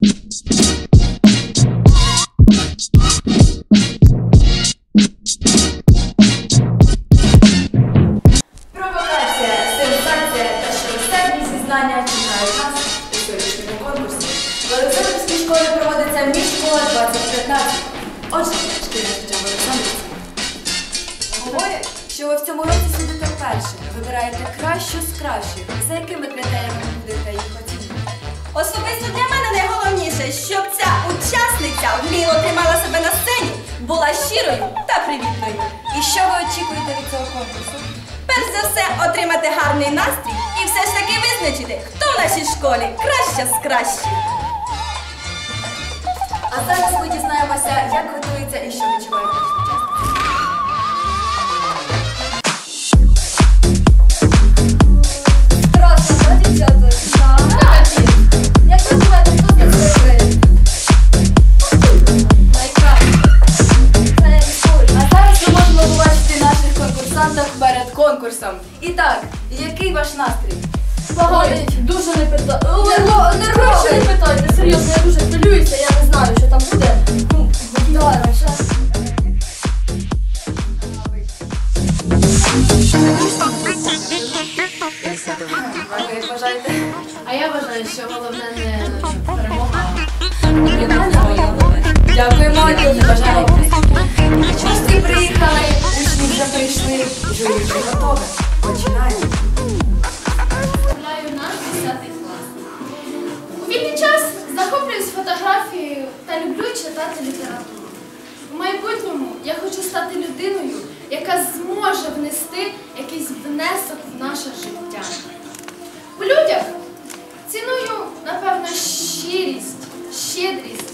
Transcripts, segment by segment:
Провокація, сенсація та щиросердні зізнання чекають нас у сьогоднішньому конкурсі. В Олександрівській школі проводиться міжшкола 2015. Отже, шкільне життя в Олександрівці. Що ви в цьому році сидите вперше, вибираєте кращу з кращих, за якими критеріями будете їх. Щоб ця учасниця вміло тримала себе на сцені, була щирою та привітною. І що ви очікуєте від цього конкурсу? Перш за все, отримати гарний настрій і все ж таки визначити, хто в нашій школі краща з кращих. А зараз ми дізнаємося, як готується і що відчувають конкурсом. І так, який ваш настрій? Поганий, дуже не питайте. Нерво- нервовий. Не питайте, серйозно, я дуже хвилююся, я не знаю, що там буде. Ну, давай. А ви вважаєте? А я вважаю, що головне не перемога. Дякуємо, дуже захоплююсь фотографією та люблю читати літературу. У майбутньому я хочу стати людиною, яка зможе внести якийсь внесок в наше життя. У людях ціную, напевно, щирість, щедрість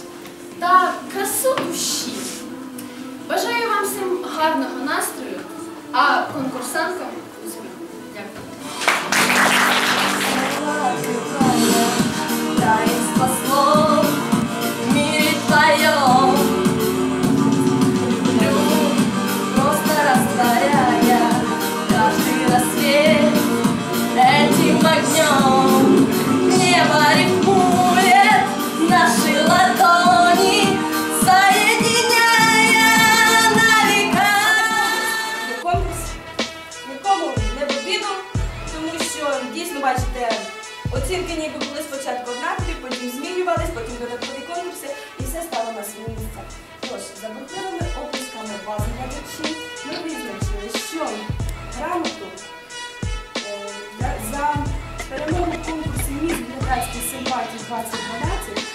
та красу душі. Бажаю вам всім гарного настрою, а конкурсанткам бачите, оцінки ніби були спочатку однакові, потім змінювались, потім додаткові конкурси і все стало на своє місце. Тож, за бурхливими оплесками вас глядачі, ми визначили, що грамоту е, за- перемогу конкурсу міст глядацьких симпатій 2012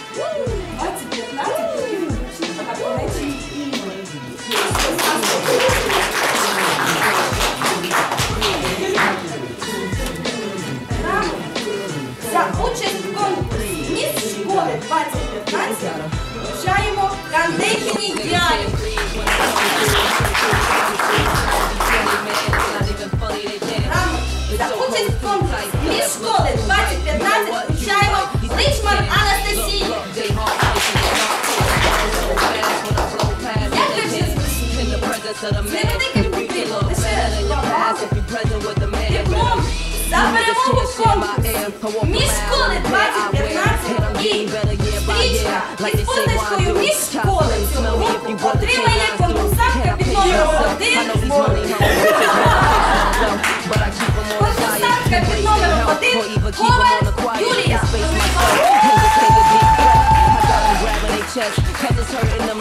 зрозуміли? Невелике купило, лише багато. Диплом за перемогу в конкурсі Міс школи 2015 і стрічка із позначкою Міс школи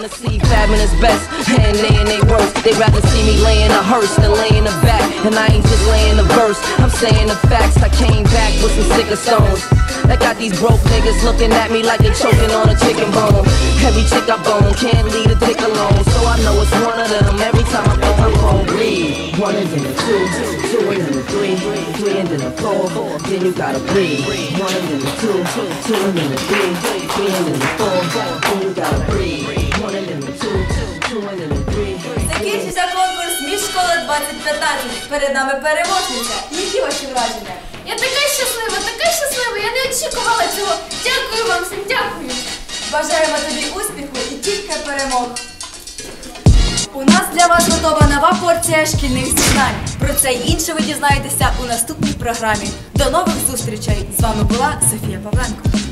see is best, and they in they worst. They rather see me laying a hearse than laying a back, and I ain't just laying a verse. I'm saying the facts. I came back with some sicker stones. I got these broke niggas looking at me like they choking on a chicken bone. Every chick I bone can't leave a dick alone, so I know it's one of them. Every time I go, I'm gon' breathe. One and then a two, two and then a three, three and then a four, then you gotta breathe. One and then a two, two and then a three, three and then a four, then you gotta breathe. Закінчився конкурс Міс школи 2015. Перед нами переможниця. Які ваші враження? Я така щаслива, така щаслива, я не очікувала цього. Дякую вам всім, дякую. Бажаємо тобі успіху і тільки перемог. У нас для вас готова нова порція шкільних зізнань. Про це й інше ви дізнаєтеся у наступній програмі. До нових зустрічей! З вами була Софія Павленко.